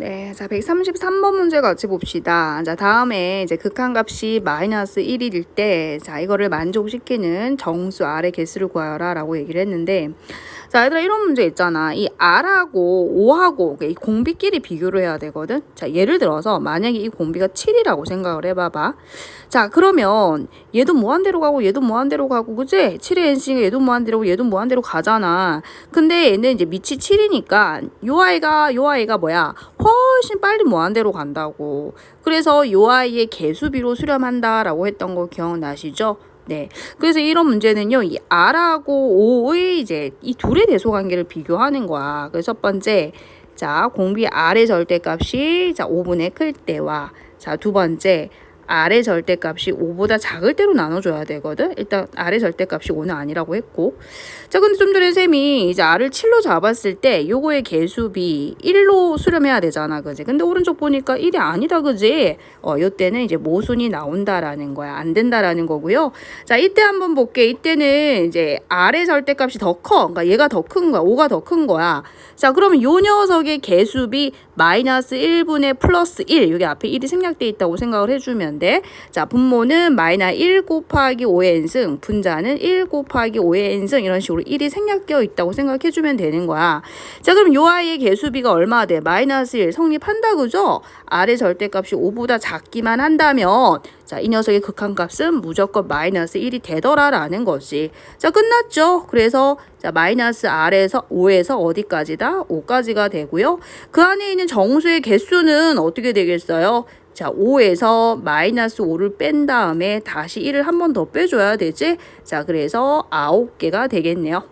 네, 자 133번 문제 같이 봅시다. 자 다음에 이제 극한값이 마이너스 1일일 때, 자 이거를 만족시키는 정수 R의 개수를 구하여라라고 얘기를 했는데, 자 얘들아 이런 문제 있잖아. 이 R하고 O하고 이 공비끼리 비교를 해야 되거든. 자 예를 들어서 만약에 이 공비가 7이라고 생각을 해봐봐. 자 그러면 얘도 무한대로 가고 얘도 무한대로 가고 그지? 7의 nC가 얘도 무한대로 얘도 무한대로 가잖아. 근데 얘는 이제 밑이 7이니까 요 아이가 요 아이가 뭐야? 훨씬 빨리 무한대로 간다고. 그래서 요 아이의 개수비로 수렴한다라고 했던 거 기억나시죠? 네. 그래서 이런 문제는요, 이 R하고 O의 이제 이 둘의 대소 관계를 비교하는 거야. 그래서 첫 번째, 자, 공비 R의 절대값이 자, 5분의 클 때와 자, 두 번째, R의 절대값이 5보다 작을 때로 나눠줘야 되거든. 일단 R의 절대값이 5는 아니라고 했고. 자, 근데 좀 전에 쌤이 이제 R을 7로 잡았을 때 요거의 개수비 1로 수렴해야 되잖아. 그지? 근데 오른쪽 보니까 1이 아니다. 그지? 어, 요때는 이제 모순이 나온다라는 거야. 안 된다라는 거고요. 자, 이때 한번 볼게. 이때는 이제 R의 절대값이 더 커. 그러니까 얘가 더 큰 거야. 5가 더 큰 거야. 자, 그러면 요 녀석의 개수비 마이너스 1분의 플러스 1. 여기 앞에 1이 생략돼 있다고 생각을 해주면 돼. 자, 분모는 마이너스 1 곱하기 5의 n승, 분자는 1 곱하기 5의 n승 이런 식으로 1이 생략되어 있다고 생각해주면 되는 거야. 자, 그럼 요 아이의 개수비가 얼마 돼? 마이너스 1 성립한다 그죠? R의 절대값이 5보다 작기만 한다면 자, 이 녀석의 극한값은 무조건 마이너스 1이 되더라라는 거지. 자, 끝났죠? 그래서 자, 마이너스 R에서 5에서 어디까지다? 5까지가 되고요. 그 안에 있는 정수의 개수는 어떻게 되겠어요? 자, 5에서 마이너스 5를 뺀 다음에 다시 1을 한 번 더 빼줘야 되지? 자, 그래서 9개가 되겠네요.